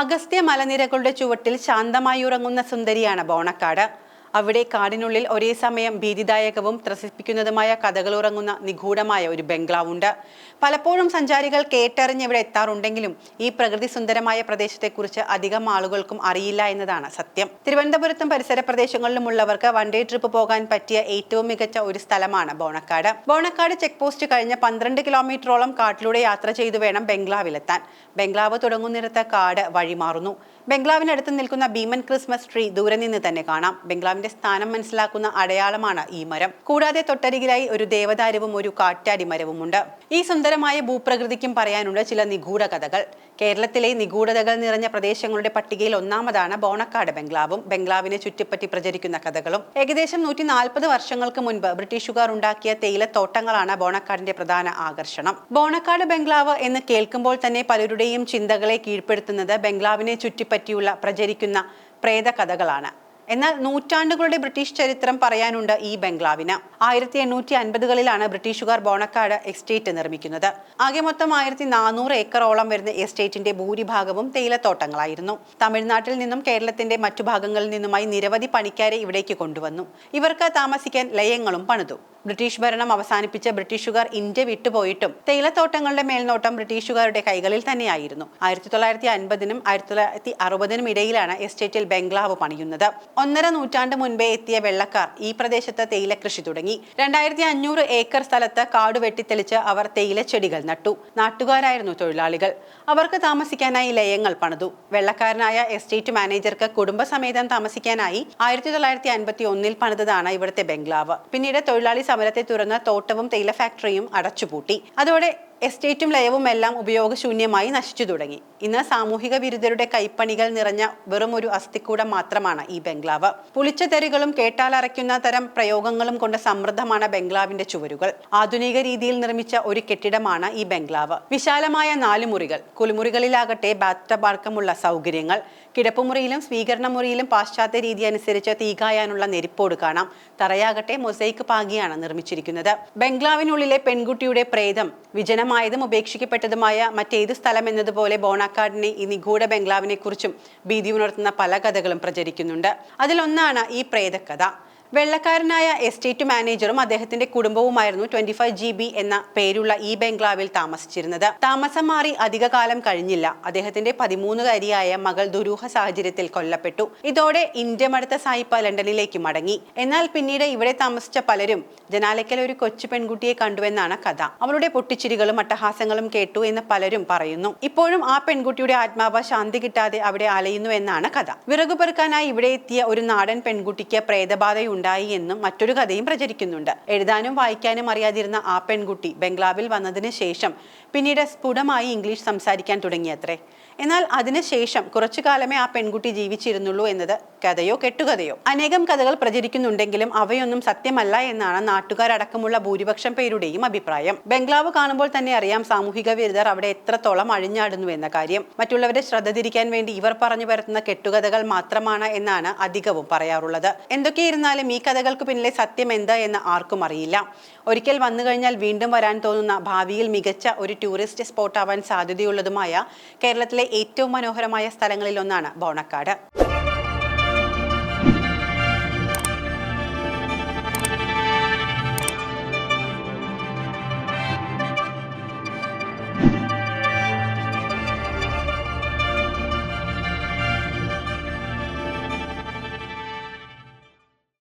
അഗസ്ത്യ മലനിരകളുടെ ചുവട്ടിൽ ശാന്തമായി ഉറങ്ങുന്ന സുന്ദരിയാണ് ബോണക്കാട്. അവിടെ കാടിനുള്ളിൽ ഒരേ സമയം ഭീതിദായകവും ത്രസിപ്പിക്കുന്നതുമായ കഥകൾ ഉറങ്ങുന്ന നിഗൂഢമായ ഒരു ബംഗ്ലാവുണ്ട്. പലപ്പോഴും സഞ്ചാരികൾ കേട്ടറിഞ്ഞ് ഇവിടെ എത്താറുണ്ടെങ്കിലും ഈ പ്രകൃതി സുന്ദരമായ പ്രദേശത്തെക്കുറിച്ച് അധികം ആളുകൾക്കും അറിയില്ല എന്നതാണ് സത്യം. തിരുവനന്തപുരത്തും പരിസര പ്രദേശങ്ങളിലുമുള്ളവർക്ക് വൺ ഡേ ട്രിപ്പ് പോകാൻ പറ്റിയ ഏറ്റവും മികച്ച ഒരു സ്ഥലമാണ് ബോണക്കാട്. ബോണക്കാട് ചെക്ക് പോസ്റ്റ് കഴിഞ്ഞ് പന്ത്രണ്ട് കിലോമീറ്ററോളം കാട്ടിലൂടെ യാത്ര ചെയ്തു വേണം ബംഗ്ലാവിലെത്താൻ. ബംഗ്ലാവ് തുടങ്ങുന്നിടത്ത് കാട് വഴിമാറുന്നു. ബംഗ്ലാവിനടുത്ത് നിൽക്കുന്ന ഭീമൻ ക്രിസ്മസ് ട്രീ ദൂരെ നിന്ന് തന്നെ കാണാം. ബംഗ്ലാവിന്റെ സ്ഥാനം മനസ്സിലാക്കുന്ന അടയാളമാണ് ഈ മരം. കൂടാതെ തൊട്ടരികിലായി ഒരു ദേവദാരുവും ഒരു കാറ്റാടി മരവുമുണ്ട്. ഈ സുന്ദരമായ ഭൂപ്രകൃതിക്കും പറയാനുണ്ട് ചില നിഗൂഢ കഥകൾ. കേരളത്തിലെ നിഗൂഢതകൾ നിറഞ്ഞ പ്രദേശങ്ങളുടെ പട്ടികയിൽ ഒന്നാമതാണ് ബോണക്കാട് ബംഗ്ലാവും. ബംഗ്ലാവിനെ ചുറ്റിപ്പറ്റി പ്രചരിക്കുന്ന കഥകളും ഏകദേശം നൂറ്റി നാൽപ്പത് വർഷങ്ങൾക്ക് മുൻപ് ബ്രിട്ടീഷുകാർ ഉണ്ടാക്കിയ തേയിലത്തോട്ടങ്ങളാണ് ബോണക്കാടിന്റെ പ്രധാന ആകർഷണം. ബോണക്കാട് ബംഗ്ലാവ് എന്ന് കേൾക്കുമ്പോൾ തന്നെ പലരുടെയും ചിന്തകളെ കീഴ്പ്പെടുത്തുന്നത് ബംഗ്ലാവിനെ ചുറ്റിപ്പറ്റിയുള്ള പ്രചരിക്കുന്ന പ്രേതകഥകളാണ്. എന്നാൽ നൂറ്റാണ്ടുകളുടെ ബ്രിട്ടീഷ് ചരിത്രം പറയാനുണ്ട് ഈ ബംഗ്ലാവിന്. ആയിരത്തി എണ്ണൂറ്റി അൻപതുകളിലാണ് ബ്രിട്ടീഷുകാർ ബോണക്കാട് എസ്റ്റേറ്റ് നിർമ്മിക്കുന്നത്. ആകെ മൊത്തം ആയിരത്തി നാനൂറ് ഏക്കറോളം വരുന്ന എസ്റ്റേറ്റിന്റെ ഭൂരിഭാഗവും തേയിലത്തോട്ടങ്ങളായിരുന്നു. തമിഴ്നാട്ടിൽ നിന്നും കേരളത്തിന്റെ മറ്റു ഭാഗങ്ങളിൽ നിന്നുമായി നിരവധി പണിക്കാരെ ഇവിടേക്ക് കൊണ്ടുവന്നു. ഇവർക്ക് താമസിക്കാൻ ലയങ്ങളും പണിതു. ബ്രിട്ടീഷ് ഭരണം അവസാനിപ്പിച്ച ബ്രിട്ടീഷുകാർ ഇന്ത്യ വിട്ടുപോയിട്ടും തേയിലത്തോട്ടങ്ങളുടെ മേൽനോട്ടം ബ്രിട്ടീഷുകാരുടെ കൈകളിൽ തന്നെയായിരുന്നു. ആയിരത്തി തൊള്ളായിരത്തി അൻപതിനും ആയിരത്തി തൊള്ളായിരത്തി അറുപതിനും ഇടയിലാണ് എസ്റ്റേറ്റിൽ ബംഗ്ലാവ് പണിയുന്നത്. ഒന്നര നൂറ്റാണ്ട് മുൻപേ എത്തിയ വെള്ളക്കാർ ഈ പ്രദേശത്ത് തേയില കൃഷി തുടങ്ങി. രണ്ടായിരത്തി അഞ്ഞൂറ് ഏക്കർ സ്ഥലത്ത് കാട് വെട്ടിത്തെളിച്ച് അവർ തേയില ചെടികൾ നട്ടു. നാട്ടുകാരായിരുന്നു തൊഴിലാളികൾ. അവർക്ക് താമസിക്കാനായി ലയങ്ങൾ പണിതു. വെള്ളക്കാരനായ എസ്റ്റേറ്റ് മാനേജർക്ക് കുടുംബസമേതം താമസിക്കാനായി ആയിരത്തി തൊള്ളായിരത്തി അൻപത്തി ഒന്നിൽ പണിതതാണ് ഇവിടുത്തെ ബംഗ്ലാവ്. പിന്നീട് തൊഴിലാളി സമരത്തെ തുടർന്ന് തോട്ടവും തേയില ഫാക്ടറിയും അടച്ചുപൂട്ടി. അതോടെ എസ്റ്റേറ്റും ലയവും എല്ലാം ഉപയോഗശൂന്യമായി നശിച്ചു തുടങ്ങി. ഇന്ന് സാമൂഹിക വിരുദ്ധരുടെ കൈപ്പണികൾ നിറഞ്ഞ വെറും ഒരു അസ്ഥിക്കൂടം മാത്രമാണ് ഈ ബംഗ്ലാവ്. പുളിച്ച തെറികളും കേട്ടാലറയ്ക്കുന്ന തരം പ്രയോഗങ്ങളും കൊണ്ട് സമൃദ്ധമാണ് ബംഗ്ലാവിന്റെ ചുവരുകൾ. ആധുനിക രീതിയിൽ നിർമ്മിച്ച ഒരു കെട്ടിടമാണ് ഈ ബംഗ്ലാവ്. വിശാലമായ നാല് മുറികൾ കുളിമുറികളിലാകട്ടെ ബാത്ടബ് അടക്കമുള്ള സൗകര്യങ്ങൾ കിടപ്പുമുറിയിലും സ്വീകരണ മുറിയിലും പാശ്ചാത്യ രീതി അനുസരിച്ച് തീകായാനുള്ള നെരിപ്പോട് കാണാം. തറയാകട്ടെ മൊസൈക്ക് പാകിയാണ് നിർമ്മിച്ചിരിക്കുന്നത്. ബംഗ്ലാവിനുള്ളിലെ പെൺകുട്ടിയുടെ പ്രേതം വിജനമായതും ഉപേക്ഷിക്കപ്പെട്ടതുമായ മറ്റേത് സ്ഥലം എന്നതുപോലെ ബോണാക്കാടിനെ ഈ നിഗൂഢ ബംഗ്ലാവിനെ കുറിച്ചും ഭീതി ഉണർത്തുന്ന പല കഥകളും പ്രചരിക്കുന്നുണ്ട്. അതിലൊന്നാണ് ഈ പ്രേതകഥ. വെള്ളക്കാരനായ എസ്റ്റേറ്റ് മാനേജറും അദ്ദേഹത്തിന്റെ കുടുംബവുമായിരുന്നു ട്വന്റി ഫൈവ് ജി ബി എന്ന പേരുള്ള ഈ ബംഗ്ലാവിൽ താമസിച്ചിരുന്നത്. താമസം മാറി അധികകാലം കഴിഞ്ഞില്ല. അദ്ദേഹത്തിന്റെ പതിമൂന്നുകാരിയായ മകൾ ദുരൂഹ സാഹചര്യത്തിൽ കൊല്ലപ്പെട്ടു. ഇതോടെ ഇന്ത്യ മടുത്ത സായിപ്പ ലണ്ടനിലേക്ക് മടങ്ങി. എന്നാൽ പിന്നീട് ഇവിടെ താമസിച്ച പലരും ജനാലയ്ക്കൽ ഒരു കൊച്ചു പെൺകുട്ടിയെ കണ്ടുവെന്നാണ് കഥ. അവളുടെ പൊട്ടിച്ചിരികളും അട്ടഹാസങ്ങളും കേട്ടു എന്ന് പലരും പറയുന്നു. ഇപ്പോഴും ആ പെൺകുട്ടിയുടെ ആത്മാവ് ശാന്തി കിട്ടാതെ അവിടെ അലയുന്നു എന്നാണ് കഥ. വിറകു പെറുക്കാനായി ഇവിടെ എത്തിയ ഒരു നാടൻ പെൺകുട്ടിക്ക് പ്രേതബാധയുണ്ടായി എന്നും മറ്റൊരു കഥയും പ്രചരിക്കുന്നുണ്ട്. എഴുതാനും വായിക്കാനും അറിയാതിരുന്ന ആ പെൺകുട്ടി ബംഗ്ലാവിൽ വന്നതിന് ശേഷം പിന്നീട് സ്ഫുടമായി ഇംഗ്ലീഷ് സംസാരിക്കാൻ തുടങ്ങിയത്രേ. എന്നാൽ അതിനുശേഷം കുറച്ചു കാലമേ ആ പെൺകുട്ടി ജീവിച്ചിരുന്നുള്ളൂ എന്നത് കഥയോ കെട്ടുകഥയോ. അനേകം കഥകൾ പ്രചരിക്കുന്നുണ്ടെങ്കിലും അവയൊന്നും സത്യമല്ല എന്നാണ് നാട്ടുകാരടക്കമുള്ള ഭൂരിപക്ഷം പേരുടെയും അഭിപ്രായം. ബംഗ്ലാവ് കാണുമ്പോൾ തന്നെ അറിയാം സാമൂഹിക വിരുദ്ധർ അവിടെ എത്രത്തോളം അഴിഞ്ഞാടുന്നു എന്ന കാര്യം. മറ്റുള്ളവരെ ശ്രദ്ധ തിരിക്കാൻ വേണ്ടി ഇവർ പറഞ്ഞു വരുത്തുന്ന കെട്ടുകഥകൾ മാത്രമാണ് എന്നാണ് അധികവും പറയാറുള്ളത്. എന്തൊക്കെയിരുന്നാലും ഈ കഥകൾക്ക് പിന്നിലെ സത്യം എന്ത് എന്ന് ആർക്കും അറിയില്ല. ഒരിക്കൽ വന്നു കഴിഞ്ഞാൽ വീണ്ടും വരാൻ തോന്നുന്ന ഭാവിയിൽ മികച്ച ഒരു ടൂറിസ്റ്റ് സ്പോട്ട് ആവാൻ സാധ്യതയുള്ളതുമായ കേരളത്തിലെ ഏറ്റവും മനോഹരമായ സ്ഥലങ്ങളിൽ ഒന്നാണ് ബോണക്കാട്.